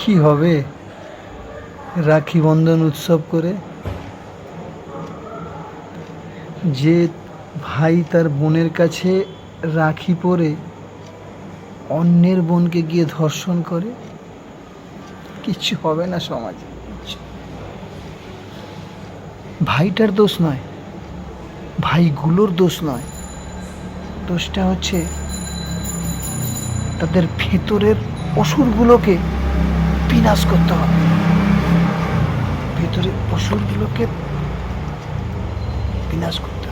কি হবে? রাখি বন্ধন উৎসব করে যে ভাই তার বোনের কাছে রাখি পরে অন্যের বোনকে গিয়ে ধর্ষণ করে, কিচ্ছু হবে না সমাজে ভাইটার দোষ নয়, ভাইগুলোর দোষ নয়। দোষটা হচ্ছে তাদের ভেতরের অসুরগুলোকে বিনাশ করতে হবে। ভিতরে অসুরগুলোকে বিনাশ করতে